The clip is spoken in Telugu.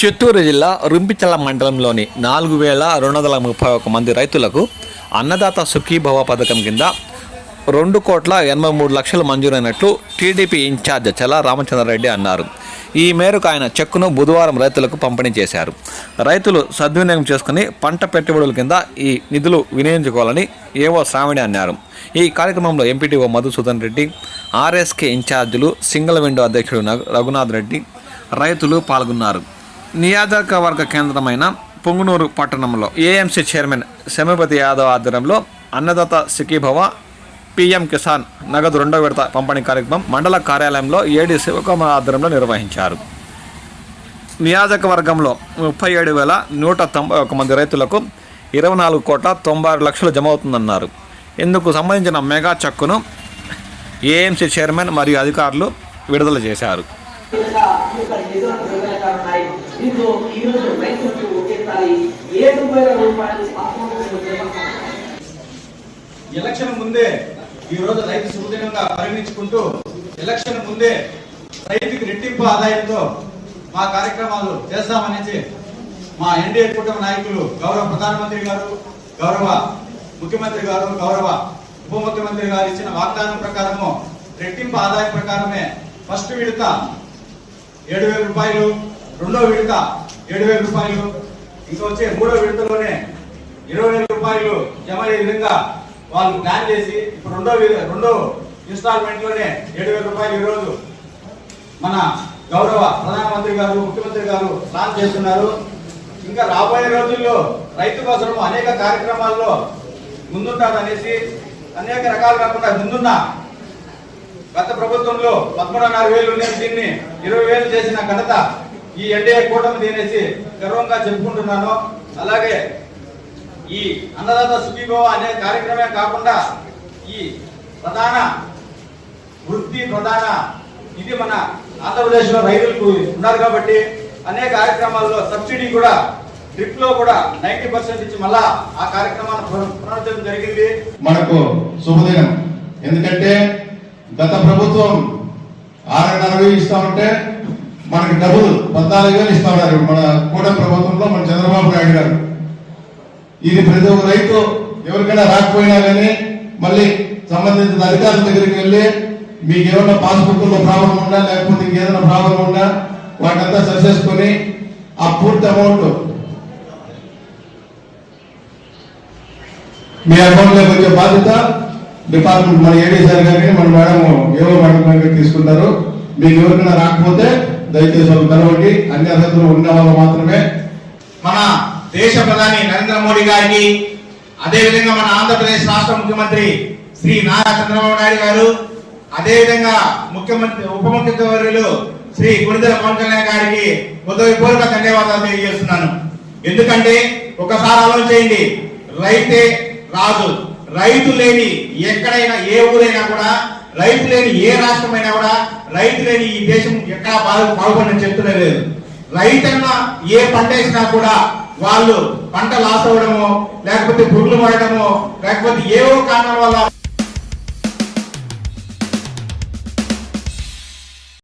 చిత్తూరు జిల్లా రుంపిచల్ల మండలంలోని నాలుగు వేల రెండు వందల ముప్పై ఒక మంది రైతులకు అన్నదాత సుఖీభవ పథకం కింద రెండు కోట్ల ఎనభై మూడు లక్షలు మంజూరైనట్లు టీడీపీ ఇన్ఛార్జ్ చల రామచంద్రారెడ్డి అన్నారు. ఈ మేరకు ఆయన చెక్కును బుధవారం రైతులకు పంపిణీ చేశారు. రైతులు సద్వినియోగం చేసుకుని పంట పెట్టుబడుల కింద ఈ నిధులు వినియోగించుకోవాలని ఏవో శ్రావణి అన్నారు. ఈ కార్యక్రమంలో ఎంపీటీఓ మధుసూదన్ రెడ్డి ఆర్ఎస్కే ఇన్ఛార్జీలు సింగిల్ విండో అధ్యక్షుడు రఘునాథ్ రెడ్డి రైతులు పాల్గొన్నారు. నియోజకవర్గ కేంద్రమైన పొంగునూరు పట్టణంలో ఏఎంసీ చైర్మన్ శమపతి యాదవ్ ఆధ్వర్యంలో అన్నదాత సికీభవ పిఎం కిసాన్ నగదు రెండో విడత పంపిణీ కార్యక్రమం మండల కార్యాలయంలో ఏడి శివకుమార్ ఆధ్వర్యంలో నిర్వహించారు. నియోజకవర్గంలో ముప్పై ఏడు వేల నూట తొంభై ఒక మంది రైతులకు ఇరవై నాలుగు కోట్ల తొంభై ఆరు లక్షలు జమ అవుతుందన్నారు. ఇందుకు సంబంధించిన మెగా చెక్కును ఏఎంసీ చైర్మన్ మరియు అధికారులు విడుదల చేశారు. ఇంకా ఈ దీంతో రైతులకు ఒకేసారి ఏడు వేల రూపాయలు ఎలక్షన్ ముందే ఈ రోజు రైతు సుదీర్ఘంగా పరిగణించుకుంటూ ఎలక్షన్ ముందే రైతుకి రెట్టింపు ఆదాయంతో మా కార్యక్రమాలు చేస్తామనేసి మా ఎన్డీఏ కూటమి నాయకులు గౌరవ ప్రధానమంత్రి గారు గౌరవ ముఖ్యమంత్రి గారు గౌరవ ఉప ముఖ్యమంత్రి గారు ఇచ్చిన వాగ్దానం ప్రకారము రెట్టింపు ఆదాయం ప్రకారమే ఫస్ట్ విడత ఏడు వేల రూపాయలు రెండో విడత ఏడు వేల రూపాయలు. ఇంకా వచ్చే మూడో విడతలోనే ఇరవై వేల రూపాయలు జమ అయ్యే విధంగా వాళ్ళు ప్లాన్ చేసి ఇప్పుడు రెండో రెండో ఇన్స్టాల్మెంట్లోనే ఏడు వేల రూపాయలు ఈరోజు రోజు మన గౌరవ ప్రధానమంత్రి గారు ముఖ్యమంత్రి గారు ప్లాన్ చేస్తున్నారు. ఇంకా రాబోయే రోజుల్లో రైతు కోసం అనేక కార్యక్రమాల్లో ముందుంటారనేసి అనేక రకాలు కాకుండా ముందున్న గత ప్రభుత్వంలో పదమూడున్నర వేలు నేను దీన్ని ఇరవై వేలు చేసిన ఘనత ఈ ఎన్డీఏ కూటమి తినేసి గర్వంగా చెప్పుకుంటున్నాను. అలాగే ఈ అన్నదాత సుఖీభవ అనే కార్యక్రమే కాకుండా ఈ ప్రధాన వృత్తి ప్రధాన ఇది మన ఆంధ్రప్రదేశ్లో రైతులకు ఉన్నారు కాబట్టి అనేక కార్యక్రమాల్లో సబ్సిడీ కూడా డ్రిప్లో కూడా నైన్టీ పర్సెంట్ ఇచ్చి మళ్ళా ఆ కార్యక్రమాన్ని పునరుద్ధరణ జరిగింది. మనకు శుభదినం. ఎందుకంటే గత ప్రభుత్వం ఆరున్నర ఇస్తా ఉంటే మనకి డబ్బులు. పద్నాలుగు వేలు ఇస్తా ఉన్నారు మన కూడ ప్రభుత్వంలో మన చంద్రబాబు నాయుడు గారు. ఇది ప్రతి ఒక్క రైతు ఎవరికైనా రాకపోయినా కానీ మళ్ళీ సంబంధించిన అధికారుల దగ్గరికి వెళ్ళి మీకు ఏమైనా పాస్బుక్లో ప్రాబ్లం ఉన్నా లేకపోతే ఇంకేదైనా ప్రాబ్లం ఉన్నా వాటినంతా సరి చేసుకొని ఆ పూర్తి అమౌంట్ మీ అకౌంట్లోకి వచ్చే బాధ్యత డిపార్ట్మెంట్ మన ఏడీ సార్ గారిని మన మేడం ఏవో మేడం గారికి తీసుకుంటారు. మీకు ఎవరికైనా రాకపోతే దయచేసి వాళ్ళు కలవండి అన్ని అర్హతలు ఉన్న వాళ్ళు మాత్రమే. మన దేశ ప్రధాని నరేంద్ర మోడీ గారికి అదే విధంగా మన ఆంధ్రప్రదేశ్ రాష్ట్ర ముఖ్యమంత్రి శ్రీ నారా చంద్రబాబు నాయుడు గారు అదే విధంగా ముఖ్యమంత్రి ఉప ముఖ్యమంత్రులు శ్రీ గురిదల పవన్ కళ్యాణ్ గారికి హృదయపూర్వక ధన్యవాదాలు తెలియజేస్తున్నాను. ఎందుకంటే ఒకసారి ఆలోచించండి చేయండి రైతే రాజు రైతు లేని ఎక్కడైనా ఏ ఊరైనా కూడా రైతు లేని ఏ రాష్ట్రమైనా కూడా రైతు లేని ఈ దేశం ఎక్కడా బాగు బాగుపడని చెప్తున్నా లేదు. రైతన్న ఏ పంట వేసినా కూడా వాళ్ళు పంట లాస్ అవ్వడము లేకపోతే పురుగులు పడడము లేకపోతే ఏవో కారణం వల్ల